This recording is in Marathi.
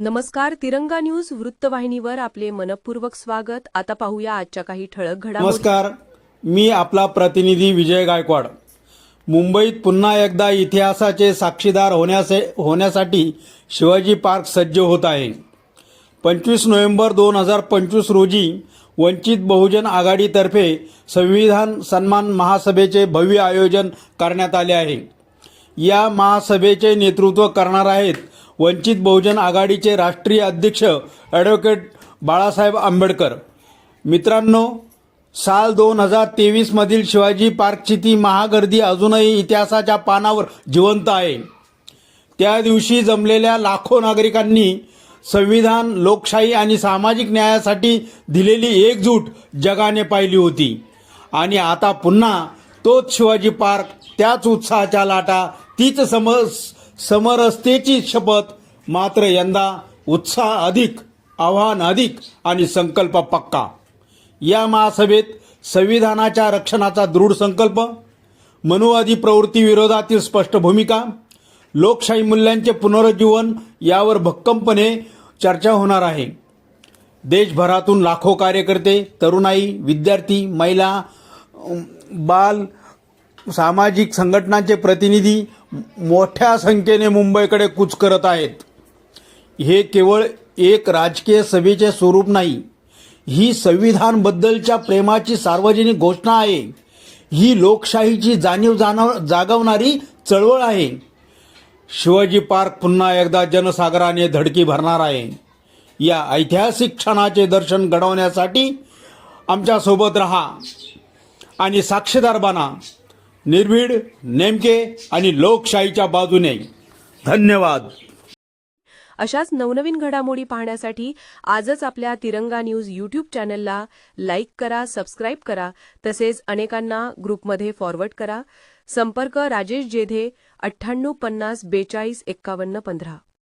नमस्कार तिरंगा न्यूज वृत्तवाहिनीवर आपले मनपूर्वक स्वागत. आता पाहूया आजच्या काही ठळक घडा नमस्कार मी आपला प्रतिनिधी विजय गायकवाड. मुंबईत पुन्हा एकदा इतिहासाचे साक्षीदार होण्यासे होण्यासाठी शिवाजी पार्क सज्ज होत आहे. पंचवीस नोव्हेंबर दोन हजार पंचवीस रोजी वंचित बहुजन आघाडीतर्फे संविधान सन्मान महासभेचे भव्य आयोजन करण्यात आले आहे. या महासभेचे नेतृत्व करणार आहेत वंचित बहुजन आघाडीचे राष्ट्रीय अध्यक्ष ॲडव्होकेट बाळासाहेब आंबेडकर. मित्रांनो साल दोन हजार तेवीसमधील शिवाजी पार्कची ती महागर्दी अजूनही इतिहासाच्या पानावर जिवंत आहे. त्या दिवशी जमलेल्या लाखो नागरिकांनी संविधान लोकशाही आणि सामाजिक न्यायासाठी दिलेली एकजूट जगाने पाहिली होती. आणि आता पुन्हा तोच शिवाजी पार्क त्याच उत्साहाच्या लाटा तीच समज समरसतेची शपथ मात्र यंदा उत्साह अधिक आव्हान अधिक आणि संकल्प पक्का. या महासभेत संविधानाच्या रक्षणाचा दृढ संकल्प मनुवादी प्रवृत्ती विरोधातील स्पष्ट भूमिका लोकशाही मूल्यांचे पुनरुज्जीवन यावर भक्कमपणे चर्चा होणार आहे. देशभरातून लाखो कार्यकर्ते तरुणाई विद्यार्थी महिला बाल सामाजिक संघटनांचे प्रतिनिधी मोठ्या संख्येने मुंबईकडे कूच करत आहेत. हे केवळ एक राजकीय सभेचे स्वरूप नाही ही संविधानबद्दलच्या प्रेमाची सार्वजनिक घोषणा आहे. ही लोकशाहीची जाणीव जाणव जागवणारी चळवळ आहे. शिवाजी पार्क पुन्हा एकदा जनसागराने धडकी भरणार आहे. या ऐतिहासिक क्षणाचे दर्शन घडवण्यासाठी आमच्यासोबत रहा आणि साक्षीदार बना. निर्भीड नेमके आणि लोकशाहीच्या बाजूने. धन्यवाद. अशाच नवनवीन घडामोडी पाहण्यासाठी आजच आपल्या तिरंगा न्यूज यूट्यूब चॅनलला लाईक करा सबस्क्राईब करा तसेच अनेकांना ग्रुपमध्ये फॉरवर्ड करा. संपर्क राजेश जेधे अठ्ठ्याण्णव पन्नास बेचाळीस एक्कावन्न पंधरा.